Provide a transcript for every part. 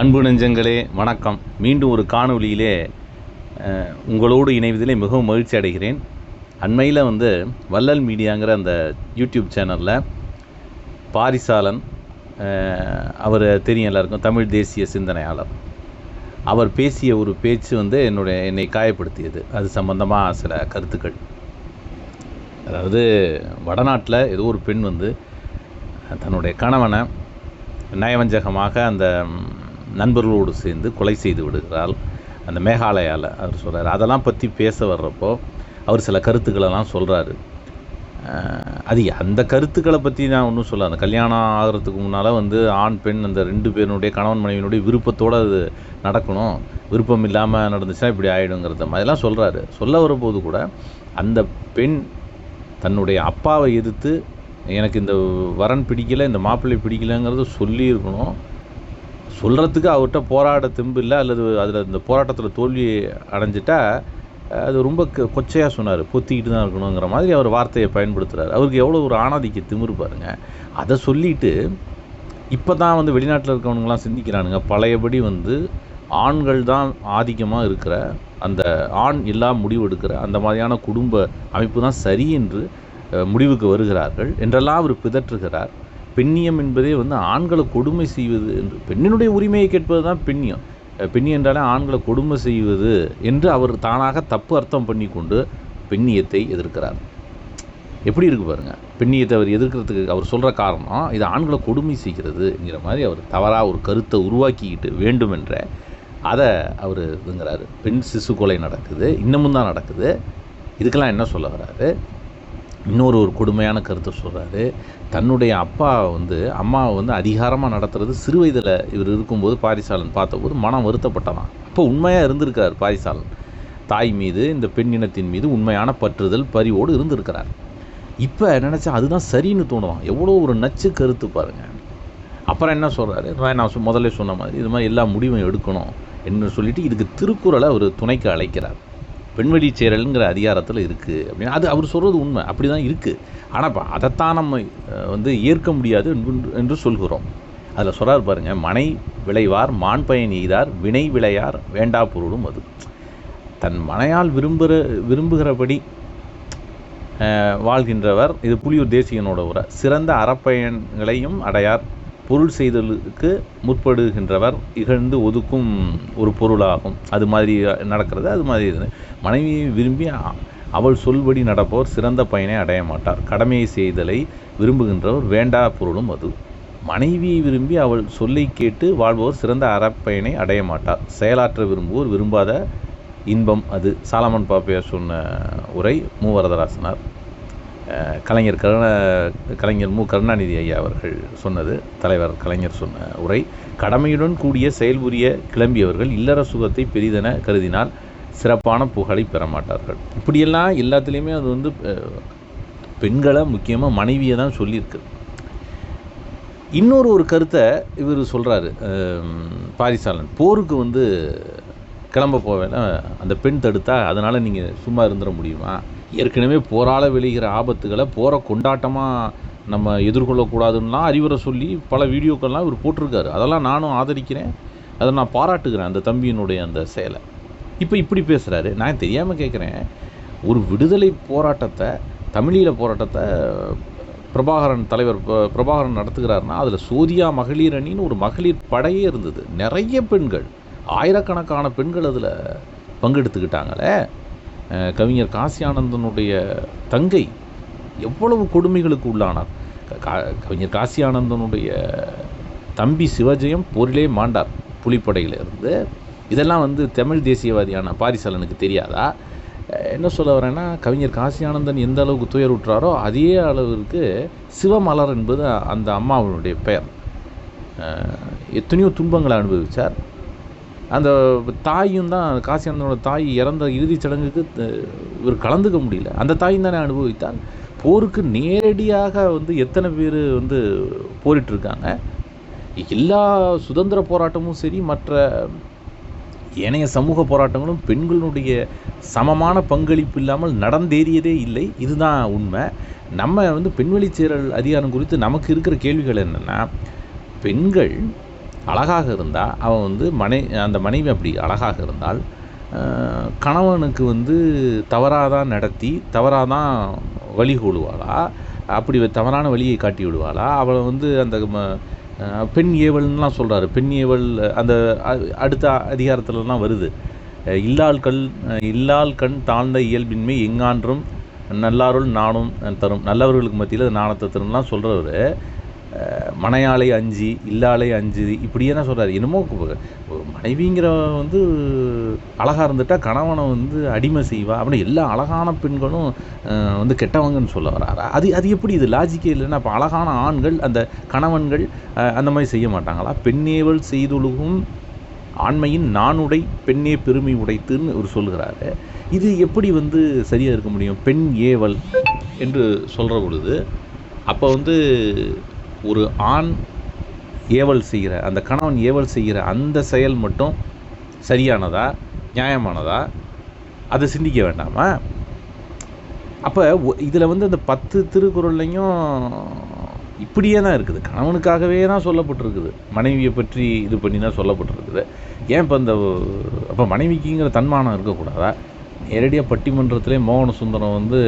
அன்பு நெஞ்சங்களே வணக்கம். மீண்டும் ஒரு காணொளியிலே உங்களோடு இணைவதிலே மிகவும் மகிழ்ச்சி அடைகிறேன். அண்மையில் வந்து வள்ளல் மீடியாங்கிற அந்த யூடியூப் சேனலில் பாரிசாலன் அவர் தெரியும் எல்லாருக்கும் தமிழ் தேசிய சிந்தனையாளர். அவர் பேசிய ஒரு பேச்சு வந்து என்னுடைய என்னை காயப்படுத்தியது. அது சம்பந்தமாக சில கருத்துக்கள். அதாவது வடநாட்டில் ஏதோ ஒரு பெண் வந்து தன்னுடைய கணவனை நயவஞ்சகமாக அந்த நண்பர்களோடு சேர்ந்து கொலை செய்து விடுகிறாள். அந்த மேகாலயாவில் அவர் சொல்கிறார் அதெல்லாம் பற்றி பேச வர்றப்போ அவர் சில கருத்துக்களெல்லாம் சொல்கிறாரு அது அந்த கருத்துக்களை பற்றி நான் ஒன்றும் சொல்ல அந்த கல்யாணம் ஆகிறதுக்கு முன்னால் வந்து ஆண் பெண் அந்த ரெண்டு பேருனுடைய கணவன் மனைவியினுடைய விருப்பத்தோடு அது நடக்கணும். விருப்பம் இல்லாமல் நடந்துச்சுன்னா இப்படி ஆகிடுங்கிறத மாதிரிலாம் சொல்கிறாரு சொல்ல வரும்போது கூட அந்த பெண் தன்னுடைய அப்பாவை எதிர்த்து எனக்கு இந்த வரன் பிடிக்கலை இந்த மாப்பிள்ளை பிடிக்கலைங்கிறத சொல்லியிருக்கணும். சொல்கிறதுக்கு அவர்கிட்ட போராட தெம்பு இல்லை அல்லது அதில் இந்த போராட்டத்தில் தோல்வி அடைஞ்சிட்டா அது ரொம்ப கொ- கொச்சையாக சொன்னார். பொத்திக்கிட்டு தான் இருக்கணுங்கிற மாதிரி அவர் வார்த்தையை பயன்படுத்துகிறார் அவருக்கு எவ்வளோ ஒரு ஆணாதிக்க திமிரு பாருங்க. அதை சொல்லிட்டு இப்போ தான் வந்து வெளிநாட்டில் இருக்கவனுங்களாம் சிந்திக்கிறானுங்க. பழையபடி வந்து ஆண்கள் தான் ஆதிக்கமாக இருக்கிற அந்த ஆண் எல்லாம் முடிவெடுக்கிற அந்த மாதிரியான குடும்ப அமைப்பு தான் சரி என்று முடிவுக்கு வருகிறார்கள். என்றெல்லாம் அவர் பிதற்றுகிறார். பெண்ணியம் என்பதே வந்து ஆண்களை கொடுமை செய்வது என்று. பெண்ணினுடைய உரிமையை கேட்பது தான் பெண்ணியம். பெண்ணி என்றாலே ஆண்களை கொடுமை செய்வது என்று அவர் தானாக தப்பு அர்த்தம் பண்ணி கொண்டு பெண்ணியத்தை எதிர்க்கிறார். எப்படி இருக்கு பாருங்கள் பெண்ணியத்தை அவர் எதிர்க்கிறதுக்கு அவர் சொல்கிற காரணம் இது ஆண்களை கொடுமை செய்கிறதுங்கிற மாதிரி அவர் தவறாக ஒரு கருத்தை உருவாக்கிக்கிட்டு வேண்டுமென்ற அதை அவர் இதுங்கிறாரு. பெண் சிசு கொலை நடக்குது இன்னமும் தான் நடக்குது. இதுக்கெல்லாம் என்ன சொல்ல வராரு? இன்னொரு ஒரு கொடுமையான கருத்தை சொல்கிறாரு தன்னுடைய அப்பா வந்து அம்மாவை வந்து அதிகாரமாக நடத்துறது சிறு வயதில் இவர் இருக்கும்போது பாரிசாலன் பார்த்தபோது மனம் வருத்தப்பட்டதான் அப்போ உண்மையாக இருந்திருக்கார் பாரிசாலன். தாய் மீது இந்த பெண்ணினத்தின் மீது உண்மையான பற்றுதல் பரிவோடு இருந்திருக்கிறார். இப்போ நினச்சா அதுதான் சரின்னு தோணுவான். எவ்வளோ ஒரு நச்சு கருத்து பாருங்கள் அப்புறம் என்ன சொல்கிறாரு நான் சொ- முதல்ல சொன்ன மாதிரி இது மாதிரி எல்லா முடிவும் எடுக்கணும் என்று சொல்லிவிட்டு இதுக்கு திருக்குறளை ஒரு துணைக்கு அழைக்கிறார். பெண்வெளி சேரல்ங்கிற அதிகாரத்தில் இருக்குது அப்படின்னு. அது அவர் சொல்கிறது உண்மை. அப்படி தான் இருக்குது ஆனால் இப்போ அதைத்தான் நம்ம வந்து ஏற்க முடியாது என்று- என்று சொல்கிறோம். அதில் சொல்கிறார் பாருங்கள் மனை விளைவார் மான் பயன் எய்தார் வினை விளையார் வேண்டா பொருளும் அது. தன் மனையால் விரும்புகிற விரும்புகிறபடி வாழ்கின்றவர் இது புலியூர் தேசியனோட உரை சிறந்த அறப்பயன்களையும் அடையார் பொருள் செய்தலுக்கு முற்படுகின்றவர் இகழ்ந்து ஒதுக்கும் ஒரு பொருளாகும். அது மாதிரி நடக்கிறது அது மாதிரி இது. மனைவியை விரும்பி அவள் சொல்படி நடப்பவர் சிறந்த பயனை அடைய மாட்டார். கடமையை செய்தலை விரும்புகின்றவர் வேண்டா பொருளும் அது. மனைவியை விரும்பி அவள் சொல்லை கேட்டு வாழ்பவர் சிறந்த அறப்பயனை அடைய மாட்டார். செயலாற்ற விரும்புவோர் விரும்பாத இன்பம் அது. சாலமன் பாப்பையார் சொன்ன உரை மூவரதராசனார். கலைஞர் கருண கலைஞர் மு. கருணாநிதி ஐயா அவர்கள் சொன்னது தலைவர் கலைஞர் சொன்ன உரை. கடமையுடன் கூடிய செயல்புரிய கிளம்பியவர்கள் இல்லற சுகத்தை பெரிதென கருதினால் சிறப்பான புகழை பெற மாட்டார்கள் இப்படியெல்லாம் எல்லாத்துலேயுமே அது வந்து பெண்களை முக்கியமாக மனைவியை தான் சொல்லியிருக்கு. இன்னொரு ஒரு கருத்தை இவர் சொல்கிறாரு பாரிசாலன். போருக்கு வந்து கிளம்ப போவேல அந்த பெண் தடுத்தா அதனால் நீங்கள் சும்மா இருந்துட முடியுமா? ஏற்கனவே போரால் விளைகிற ஆபத்துகளை போகிற கொண்டாட்டமாக நம்ம எதிர்கொள்ளக்கூடாதுன்னெலாம் அறிவுரை சொல்லி பல வீடியோக்கள்லாம் இவர் போட்டிருக்காரு. அதெல்லாம் நானும் ஆதரிக்கிறேன். அதை நான் பாராட்டுகிறேன் அந்த தம்பியினுடைய அந்த செயலை. இப்போ இப்படி பேசுகிறாரு நான் தெரியாமல் கேட்குறேன் ஒரு விடுதலை போராட்டத்தை தமிழீழ போராட்டத்தை பிரபாகரன் தலைவர் ப- பிரபாகரன் நடத்துகிறாருன்னா அதில் சோதியா மகளிர் அணின்னு ஒரு மகளிர் படையே இருந்தது. நிறைய பெண்கள் ஆயிரக்கணக்கான பெண்கள் அதில் பங்கெடுத்துக்கிட்டாங்களே. கவிஞர் காசி ஆனந்தனுடைய தங்கை எவ்வளவு கொடுமைகளுக்கு உள்ளானார். கா- கவிஞர் காசி ஆனந்தனுடைய தம்பி சிவஜெயம் போரிலே மாண்டார் புலிப்படையிலிருந்து. இதெல்லாம் வந்து தமிழ் தேசியவாதியான பாரிசாலனுக்கு தெரியாதா? என்ன சொல்ல வரேன்னா கவிஞர் காசி ஆனந்தன் எந்த அளவுக்கு துயருற்றாரோ அதே அளவிற்கு சிவமலர் என்பது அந்த அம்மாவினுடைய பெயர். எத்தனையோ துன்பங்களை அனுபவித்தார் அந்த தாயும் தான் காசியானந்தனோட தாய் இறந்த இறுதிச் சடங்குக்கு இவர் கலந்துக்க முடியல. அந்த தாயும் தானே அனுபவித்தார் போருக்கு நேரடியாக வந்து எத்தனை பேர் வந்து போரிட்டுருக்காங்க? எல்லா சுதந்திர போராட்டமும் சரி மற்ற ஏனைய சமூக போராட்டங்களும் பெண்களுடைய சமமான பங்களிப்பு இல்லாமல் நடந்தேறியதே இல்லை. இதுதான் உண்மை. நம்ம வந்து பெண்வெளிச் சேரல் அதிகாரம் குறித்து நமக்கு இருக்கிற கேள்விகள் என்னென்னா பெண்கள் அழகாக இருந்தால் அவன் வந்து மனை அந்த மனைவி அப்படி அழகாக இருந்தால் கணவனுக்கு வந்து தவறாக தான் நடத்தி தவறாக தான் வழி கூடுவாளா அப்படி தவறான வழியை காட்டி விடுவாளா அவளை வந்து அந்த ம- பெண் ஏவல்னுலாம் சொல்கிறாரு பெண் ஏவல் அந்த அடுத்த அதிகாரத்துலலாம் வருது. இல்லால் கல் இல்லால் கண் தாழ்ந்த இயல்பின்மை எங்கான்றும் நல்லாருள் நாணம் தரும். நல்லவர்களுக்கு மத்தியில் நாணத்தை தரும்லாம் சொல்கிறவர் மனையாளை அஞ்சு இல்லாளை அஞ்சு இப்படியே தான் சொல்கிறார் என்னமோ மனைவிங்கிற வந்து அழகாக இருந்துட்டா கணவனை வந்து அடிமை செய்வா அப்படின்னு எல்லா அழகான பெண்களும் வந்து கெட்டவங்கன்னு சொல்ல வராரா? அது அது எப்படி இது? லாஜிக்கே இல்லைன்னா அப்போ அழகான ஆண்கள் அந்த கணவன்கள் அந்த மாதிரி செய்ய மாட்டாங்களா? பெண்ணேவல் செய்தொழுகும் ஆண்மையின் நானுடை பெண்ணே பெருமை உடைத்துன்னு ஒரு சொல்கிறாரு இது எப்படி வந்து சரியாக இருக்க முடியும்? பெண் ஏவல் என்று சொல்கிற பொழுது அப்போ வந்து ஒரு ஆண் ஏவல் செய்கிற அந்த கணவன் ஏவல் செய்கிற அந்த செயல் மட்டும் சரியானதா நியாயமானதா? அதை சிந்திக்க வேண்டாமா? அப்போ இதில் வந்து அந்த பத்து திருக்குறள்லையும் இப்படியே தான் இருக்குது. கணவனுக்காகவே தான் சொல்லப்பட்டிருக்குது. மனைவியை பற்றி இது பண்ணி தான் சொல்லப்பட்டிருக்குது. ஏன் இப்போ இந்த அப்போ மனைவிக்குங்கிற தன்மானம் இருக்கக்கூடாதா? நேரடியாக பட்டிமன்றத்திலே மோகன சுந்தரம் வந்து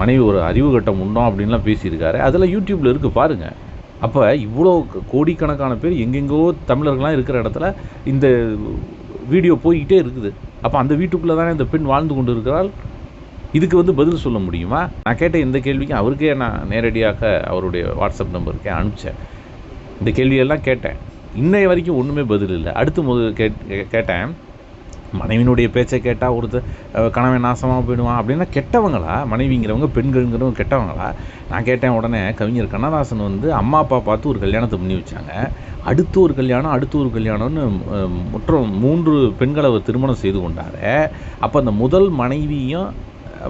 மனைவி ஒரு அறிவு கட்டம் உண்டோம் அப்படின்லாம் பேசியிருக்காரு. அதெல்லாம் யூடியூப்பில் இருக்குது பாருங்கள் அப்போ இவ்வளோ கோடிக்கணக்கான பேர் எங்கெங்கோ தமிழர்கள்லாம் இருக்கிற இடத்துல இந்த வீடியோ போய்கிட்டே இருக்குது. அப்போ அந்த வீட்டுக்குள்ளே தானே இந்த பெண் வாழ்ந்து கொண்டு இருக்கிறாள் இதுக்கு வந்து பதில் சொல்ல முடியுமா? நான் கேட்ட இந்த கேள்விக்கு அவருக்கே நான் நேரடியாக அவருடைய வாட்ஸ்அப் நம்பருக்கே அனுப்பிச்சேன். இந்த கேள்வியெல்லாம் கேட்டேன். இன்னைய வரைக்கும் ஒன்றுமே பதில் இல்லை. அடுத்து முதல் கேட் கேட்டேன். மனைவியினுடைய பேச்சை கேட்டால் ஒருத்தர் கணவன் நாசமாக போயிடுவான் அப்படின்னா கெட்டவங்களா? மனைவிங்கிறவங்க பெண்கள்ங்கிறவங்க கெட்டவங்களா? நான் கேட்டேன் உடனே கவிஞர் கண்ணதாசன் வந்து அம்மா அப்பா பார்த்து ஒரு கல்யாணத்தை பண்ணி வச்சாங்க. அடுத்து ஒரு கல்யாணம் அடுத்து ஒரு கல்யாணம்னு அஹ், மூன்று பெண்களை அவர் திருமணம் செய்து கொண்டார். அப்போ அந்த முதல் மனைவியும்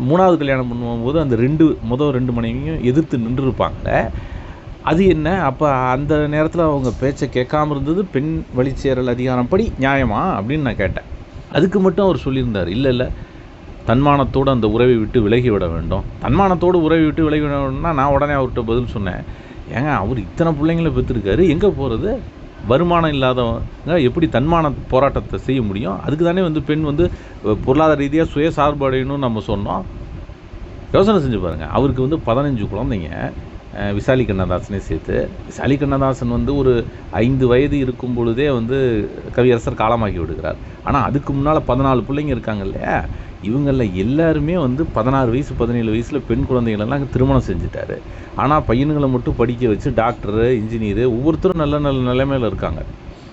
மூணாவது கல்யாணம் பண்ணும்போது அந்த ரெண்டு முதல் ரெண்டு மனைவியும் எதிர்த்து நின்றுருப்பாங்க. அது என்ன? அப்போ அந்த நேரத்தில் அவங்க பேச்சை கேட்காம இருந்தது பெண் வழிச்சேரல் அதிகாரம் படி நியாயமா? அப்படின்னு நான் கேட்டேன். அதுக்கு மட்டும் அவர் சொல்லியிருந்தார் இல்லை இல்லை தன்மானத்தோடு அந்த உறவை விட்டு விலகி விட வேண்டும். தன்மானத்தோடு உறவை விட்டு விலகி விட வேண்டும்னா நான் உடனே அவர்கிட்ட பதில் சொன்னேன். ஏங்க அவர் இத்தனை பிள்ளைங்களை பெற்றிருக்காரு எங்கே போகிறது வருமானம் இல்லாதவங்க எப்படி தன்மான போராட்டத்தை செய்ய முடியும்? அதுக்கு தானே வந்து பெண் வந்து பொருளாதார ரீதியாக சுயசார்பு அடையணும்னு நம்ம சொன்னோம். யோசனை செஞ்சு பாருங்கள் அவருக்கு வந்து பதினஞ்சு குழந்தைங்க. விசாலி கண்ணதாசனே சேர்த்து. விசாலி கண்ணதாசன் வந்து ஒரு ஐந்து வயது இருக்கும் பொழுதே வந்து கவியரசர் காலமாகி விடுகிறார். ஆனால் அதுக்கு முன்னால் பதினாலு பிள்ளைங்க இருக்காங்க இல்லையா? இவங்களில் எல்லாருமே வந்து பதினாறு வயசு பதினேழு வயசில் பெண் குழந்தைகளெல்லாம் திருமணம் செஞ்சுட்டாரு. ஆனால் பையனுங்களை மட்டும் படிக்க வச்சு டாக்டரு இன்ஜினியரு ஒவ்வொருத்தரும் நல்ல நல்ல நிலைமையில் இருக்காங்க.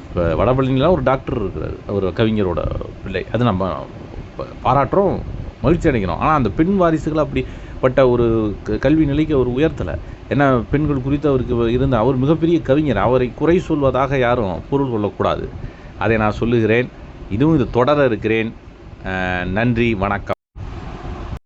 இப்போ வடபழனியில் ஒரு டாக்டர் இருக்கிறார். அவர் கவிஞரோட பிள்ளை. அது நம்ம பாராட்டுறோம். மகிழ்ச்சி அடைக்கிறோம் ஆனால் அந்த பெண் வாரிசுகள் அப்படிப்பட்ட ஒரு க- கல்வி நிலைக்கு அவர் உயர்த்தலை. ஏன்னா பெண்கள் குறித்து அவருக்கு இருந்த அவர் மிகப்பெரிய கவிஞர். அவரை குறை சொல்வதாக யாரும் பொருள் கொள்ளக்கூடாது. அதை நான் சொல்லுகிறேன். இதுவும் இது தொடர இருக்கிறேன். நன்றி வணக்கம்.